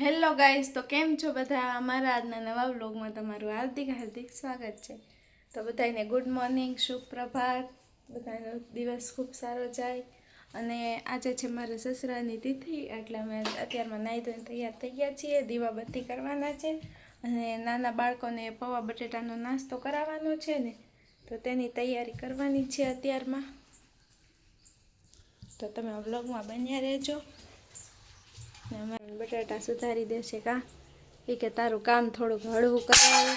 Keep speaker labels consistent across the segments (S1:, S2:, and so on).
S1: Hello guys, તો કેમ છો બધા? અમારા આજના નવા બ્લોગમાં તમારું હાર્દિક હાર્દિક સ્વાગત છે. તો બધાને ગુડ મોર્નિંગ શુભ પ્રભાત બધાનો દિવસ ખૂબ સારો જાય. અને આજે છે મારા સસરાની તિથિ, એટલે અમે અત્યારમાં નાહી ધોઈને તૈયાર થઈ ગયા છીએ, દીવાબત્તી કરવાના છે. અને નાના બાળકોને પૌવા બટેટાનો નાસ્તો કરાવવાનો છે ને, તો તેની તૈયારી કરવાની છે અત્યારમાં. તો તમે બ્લોગમાં બન્યા રહેજો. બટાટા સુધારી દેશે કા? એ કે તારું કામ થોડુંક હળવું કરાવે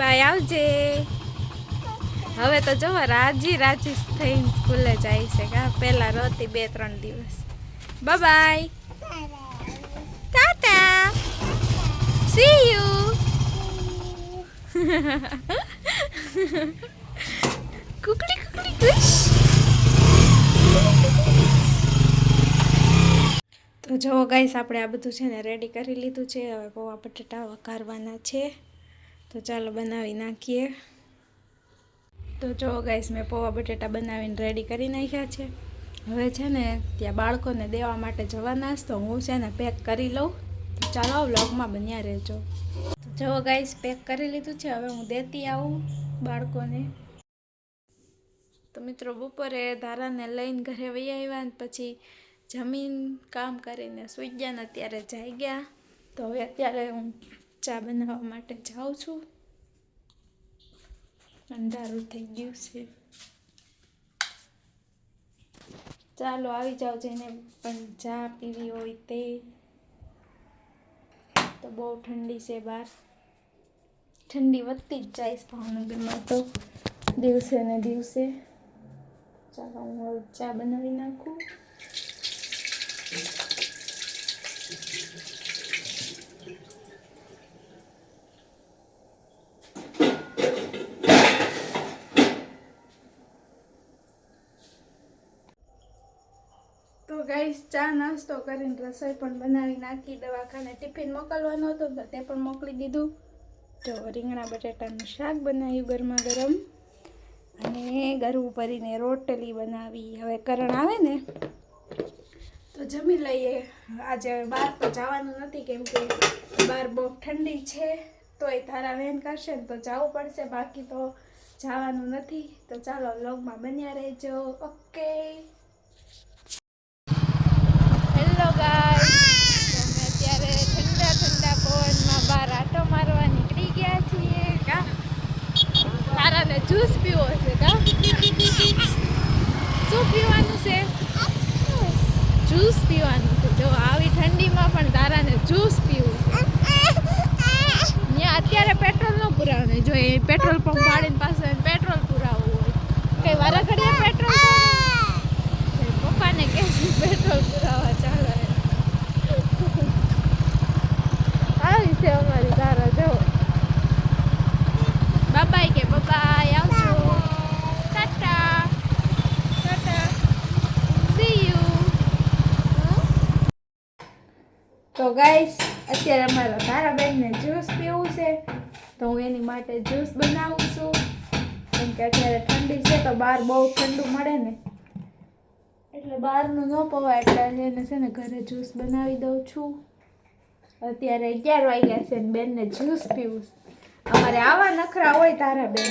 S1: બાય આવજે. હવે તો જો, રાજી રાજી થઈને સ્કૂલે જાય છે કા? પહેલા રોતી બે ત્રણ દિવસ. Bye tata. સી યુ કુકડી તો જુઓ ગાઈસ, આપણે આ બધું છે ને રેડી કરી લીધું છે. હવે પૌવા બટેટા વઘારવાના છે. તો ચાલો બનાવી નાખીએ. તો જુઓ ગાઈસ, મેં પૌવા બટેટા બનાવીને રેડી કરી નાખ્યા છે. હવે છે ને ત્યાં બાળકોને દેવા માટે જવાના છે, તો હું છે ને પેક કરી લઉં. તો ચાલો વ્લોગમાં બન્યા રહેજો. તો જુઓ ગાઈસ પેક કરી લીધું છે. હવે હું દેતી આવું બાળકોને. તો મિત્રો બપોરે ધારાને લઈને ઘરે વહી આવ્યા ને પછી જમીન કામ કરીને સૂઈ ગયા ને અત્યારે જઈ ગયા. તો હવે અત્યારે હું ચા બનાવવા માટે જાઉં છું. અંધારું થઈ ગયું છે. ચાલો આવી જાઓ જેને પણ ચા પીવી હોય તે. તો બહુ ઠંડી છે બહાર. ઠંડી વધતી જ જાય ભાવનગરમાં તો. દિવસે ને દિવસે. ચાલો હું હવે ચા બનાવી નાખું તો ગાઈસ ચા નાસ્તો કરીને રસોઈ પણ બનાવી નાખી દવાખાને ટિફિન મોકલવાનો હતો તો તે પણ મોકલી દીધું તો રીંગણા બટાટાનું શાક બનાવ્યું ગરમા ગરમ અને ગરવું ભરીને રોટલી બનાવી. હવે કરણ આવે ને? તો જમી લઈએ. આજે બહાર તો જવાનું નથી કેમ કે બહાર બહુ ઠંડી છે. તોય તારા વેન કરશે ને તો જવું પડશે. બાકી તો જવાનું નથી. તો ચાલો વ્લોગમાં બન્યા રહેજો. ઓકે. હેલો ગાય અત્યારે ઠંડા ઠંડા પવનમાં બહાર આટો મારવા નીકળી ગયા છીએ. તારાને જ્યુસ પીવો શું પીવાનું છે? જ્યુસ પીવાનું. છે જો, આવી ઠંડીમાં પણ તારાને જ્યુસ પીવું ત્યાં અત્યારે પેટ્રોલ ન પુરાવાનું જો એ પેટ્રોલ પંપ વાળીને પાસે પેટ્રોલ પુરાવવું હોય. કઈ વારા ઘડીએ પેટ્રોલ પપ્પાને કે પેટ્રોલ પુરાવા ચાલો એમ. આવી છે અમારી તારા જો બાબાઈ કે બાબાઈ આવજો ટાટા ટાટા સી યુ તો ગાઈસ અત્યારે અમારા તારાબેનને જ્યુસ પીવું છે, તો હું એની માટે જ્યુસ બનાવું છું. કેમ કે અત્યારે ઠંડી છે, તો બહાર બહુ ઠંડુ મળે ને. એટલે બહારનું ન પવાય, એટલે એને છે ને ઘરે જ્યુસ બનાવી દઉં છું. અત્યારે અગિયાર વાગ્યા છે ને બેનને જ્યુસ પીવું છે. અમારે આવા નખરા હોય તારા બેન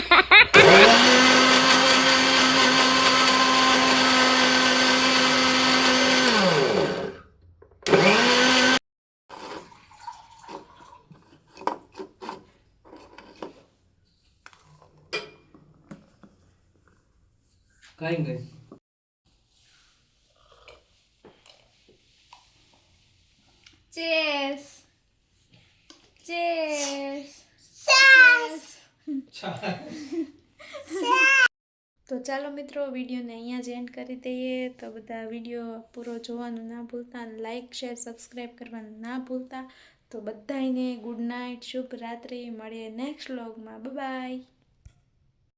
S2: કાંઈ ગઈ
S1: ચેસ. ચેસ. તો ચાલો મિત્રો વિડીયોને અહીંયા જ એન્ડ કરી દઈએ. તો બધા વીડિયો પૂરો જોવાનું ના ભૂલતા લાઇક શેર સબસ્ક્રાઈબ કરવાનું ના ભૂલતા. તો બધાને ગુડ નાઇટ શુભ રાત્રિ. મળીએ નેક્સ્ટ વ્લોગમાં બાય